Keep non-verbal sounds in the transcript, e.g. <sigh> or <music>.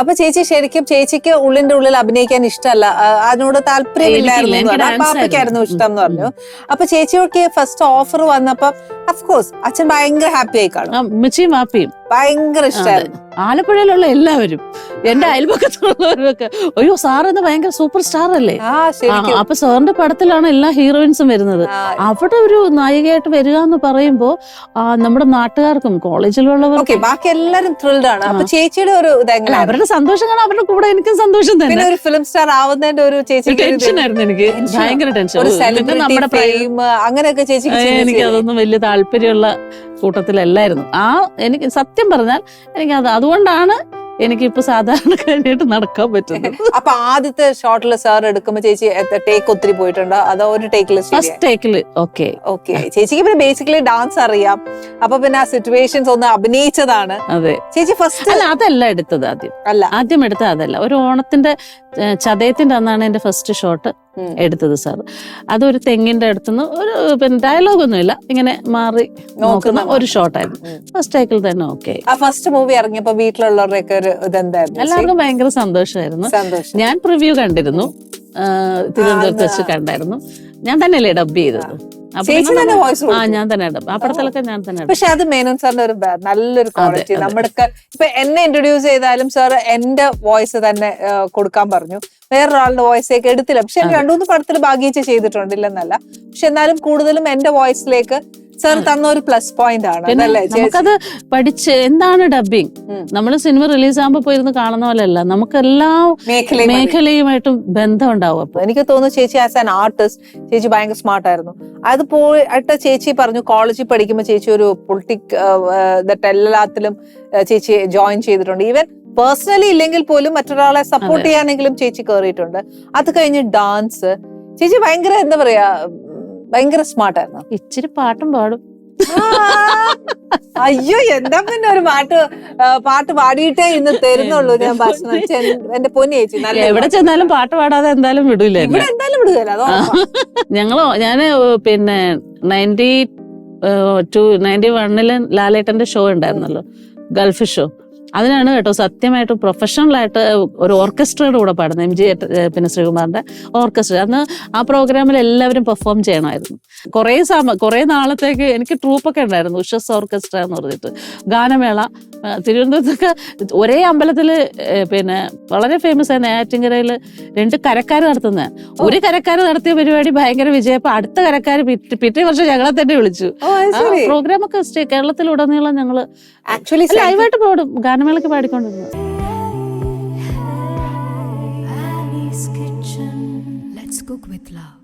അപ്പൊ ചേച്ചി ശരിക്കും ചേച്ചിക്ക് ഉള്ളിന്റെ ഉള്ളിൽ അഭിനയിക്കാൻ ഇഷ്ടമല്ല. അതിനോട് താല്പര്യമില്ലായിരുന്നു പാപ്പയ്ക്കായിരുന്നു ഇഷ്ടം എന്ന് പറഞ്ഞു. അപ്പൊ ചേച്ചിയോക്ക് ഫസ്റ്റ് ഓഫർ വന്നപ്പോ അഫ്കോഴ്സ് അച്ഛൻ ഭയങ്കര ഹാപ്പി ആയി കാണും. ഭയങ്കര ഇഷ്ടമായിരുന്നു. ആലപ്പുഴയിലുള്ള എല്ലാവരും എന്റെ അയൽപക്കത്തുള്ളവരൊക്കെ അയ്യോ എന്ന് ഭയങ്കര സൂപ്പർ സ്റ്റാർ അല്ലേ? അപ്പൊ സാറിന്റെ പടത്തിലാണ് എല്ലാ ഹീറോയിൻസും വരുന്നത്. അവിടെ ഒരു നായികയായിട്ട് വരിക എന്ന് പറയുമ്പോ നമ്മുടെ നാട്ടുകാർക്കും കോളേജിലുള്ളവർക്കും ബാക്കി എല്ലാരും ത്രിൽഡ് ആണ്. അപ്പൊ ചേച്ചിയുടെ ഒരു അവരുടെ സന്തോഷം കാണാൻ അവരുടെ കൂടെ എനിക്കും സന്തോഷം തന്നെ. ഒരു ഫിലിം സ്റ്റാർ ആവുന്നതിന്റെ ഒരു ചേച്ചി ടെൻഷൻ ആയിരുന്നു എനിക്ക്. ഭയങ്കര ടെൻഷൻ നമ്മുടെ അങ്ങനെയൊക്കെ ചേച്ചി എനിക്ക് അതൊന്നും വലിയ താല്പര്യമുള്ള കൂട്ടത്തിലല്ലായിരുന്നു. ആ എനിക്ക് സത്യം പറഞ്ഞാൽ എനിക്ക് അത് അതുകൊണ്ടാണ് എനിക്ക് ഇപ്പൊ കഴിഞ്ഞിട്ട് നടക്കാൻ പറ്റുന്നത്. <laughs> അപ്പൊ ആദ്യത്തെ ഷോട്ടിൽ സാർ എടുക്കുമ്പോ ചേച്ചി ടേക്ക് ഒത്തിരി പോയിട്ടുണ്ടോ? അതോ ഒരു ടേക്കിൽ ഫസ്റ്റ് ടേക്കിൽ ഓക്കെ ഓക്കെ ചേച്ചിക്ക് പിന്നെ ബേസിക്കലി ഡാൻസ് അറിയാം. അപ്പൊ പിന്നെ ആ സിറ്റുവേഷൻസ് ഒന്ന് അഭിനയിച്ചതാണ്. അതെ. ചേച്ചി ഫസ്റ്റ് അല്ല അതല്ല എടുത്തത് ആദ്യം. അല്ല. ആദ്യം എടുത്തത് അതല്ല. ഒരു ഓണത്തിന്റെ ചതയത്തിന്റെ അന്നാണ് എന്റെ ഫസ്റ്റ് ഷോട്ട്. എടുത്തത് സാർ. അതൊരു തെങ്ങിന്റെ അടുത്തുനിന്ന് ഒരു പിന്നെ ഡയലോഗ് ഒന്നുമില്ല. ഇങ്ങനെ മാറി നോക്കുന്ന ഒരു ഷോട്ടായിരുന്നു. ഫസ്റ്റ് ടേക്കിൽ തന്നെ ഓക്കെ ഫസ്റ്റ് മൂവി ഇറങ്ങിയപ്പോ വീട്ടിലുള്ളവരുടെയൊക്കെ ഒരു ഇതെന്തായിരുന്നു? എല്ലാവർക്കും ഭയങ്കര സന്തോഷമായിരുന്നു. ഞാൻ പ്രിവ്യൂ കണ്ടിരുന്നു. തിരുവനന്തപുരത്ത് വെച്ച് കണ്ടായിരുന്നു. ഞാൻ തന്നെയല്ലേ ഡബ് ചെയ്തത്. ആ ഞാൻ തന്നെ ഇടും. ആ പടത്തിലൊക്കെ ഞാൻ തന്നെ ഡബ് പക്ഷെ അത് മേനോൻ സാറിന്റെ ഒരു നല്ലൊരു ക്വാളിറ്റി. നമ്മുടെ ഇപ്പൊ എന്നെ ഇൻട്രൊഡ്യൂസ് ചെയ്താലും സാർ എന്റെ വോയിസ് തന്നെ കൊടുക്കാൻ പറഞ്ഞു. വേറൊരാളുടെ വോയിസ് ഒക്കെ എടുത്തില്ല. പക്ഷെ. രണ്ടു മൂന്ന് പടത്തിൽ ഭാഗ്യച്ച് ചെയ്തിട്ടുണ്ടില്ലെന്നല്ല പക്ഷെ എന്നാലും കൂടുതലും എന്റെ വോയിസിലേക്ക് സാർ തന്ന ഒരു പ്ലസ് പോയിന്റ് ആണ്. നമുക്കത് പഠിച്ച് എന്താണ് ഡബിങ്. നമ്മൾ സിനിമ റിലീസ് ആകുമ്പോൾ പോയിരുന്ന് കാണുന്ന പോലെയല്ല നമുക്ക് എല്ലാ മേഖലയുമായിട്ടും ബന്ധം ഉണ്ടാവും അപ്പൊ. എനിക്ക് തോന്നുന്നു ചേച്ചി ആസ് ആൻ ആർട്ടിസ്റ്റ് ചേച്ചി ഭയങ്കര സ്മാർട്ട് ആയിരുന്നു. അത് പോയിട്ട് ചേച്ചി പറഞ്ഞു കോളേജിൽ പഠിക്കുമ്പോൾ ചേച്ചി ഒരു പൊളിറ്റിക് എല്ലാത്തിലും ചേച്ചി ജോയിൻ ചെയ്തിട്ടുണ്ട്. ഈവൻ പേഴ്സണലി ഇല്ലെങ്കിൽ പോലും മറ്റൊരാളെ സപ്പോർട്ട് ചെയ്യാനെങ്കിലും ചേച്ചി കയറിയിട്ടുണ്ട് അത് കഴിഞ്ഞ് ഡാൻസ് ചേച്ചി ഭയങ്കര എന്താ പറയാ ഭയങ്കര സ്മാർട്ട് ആയിരുന്നു. ഇച്ചിരി പാട്ടും പാടും. അയ്യോ എന്താ പിന്നെ ഒരു പാട്ട് പാട്ട് പാടിയിട്ടേ ഇന്ന് തരുന്നുള്ളൂ ഞാൻ ഭക്ഷണം. എന്റെ പൊന്നി ചേച്ചി നല്ല എവിടെ ചെന്നാലും പാട്ട് പാടാതെ എന്തായാലും വിടൂല. ഇവിടെ എന്തായാലും വിടുകയല്ല അതോ ഞങ്ങളോ ഞാൻ പിന്നെ നയന്റി ടു നയന്റി വണ്ണിൽ ലാലേട്ടന്റെ ഷോ ഉണ്ടായിരുന്നല്ലോ. ഗൾഫ് ഷോ അതിനാണ് കേട്ടോ സത്യമായിട്ട് പ്രൊഫഷണൽ ആയിട്ട് ഒരു ഓർക്കസ്ട്രയുടെ കൂടെ പാടുന്നത്. എം ജി പിന്നെ ശ്രീകുമാറിന്റെ ഓർക്കസ്ട്ര അന്ന് ആ പ്രോഗ്രാമിൽ എല്ലാവരും പെർഫോം ചെയ്യണമായിരുന്നു. കുറേ സമ കുറേ നാളത്തേക്ക് എനിക്ക് ട്രൂപ്പൊക്കെ ഉണ്ടായിരുന്നു. ഉഷസ് ഓർക്കസ്ട്ര എന്ന് പറഞ്ഞിട്ട്. ഗാനമേള തിരുവനന്തപുരത്തൊക്കെ ഒരേ അമ്പലത്തിൽ പിന്നെ വളരെ ഫേമസ് ആയ നെയ്യാറ്റിങ്കരയിൽ രണ്ട് കരക്കാർ നടത്തുന്ന. ഒരു കരക്കാർ നടത്തിയ പരിപാടി ഭയങ്കര വിജയപ്പോ അടുത്ത കരക്കാർ പിറ്റേ വർഷം ഞങ്ങളെ തന്നെ വിളിച്ചു. പ്രോഗ്രാം ഒക്കെ സ്റ്റേ- കേരളത്തിലുടനീളം ഞങ്ങൾ ആക്ച്വലി ലൈവായിട്ട് പാടും. ഗാനമേളക്ക് പാടിക്കൊണ്ടിരുന്നു Annie's Kitchen. Let's cook with love.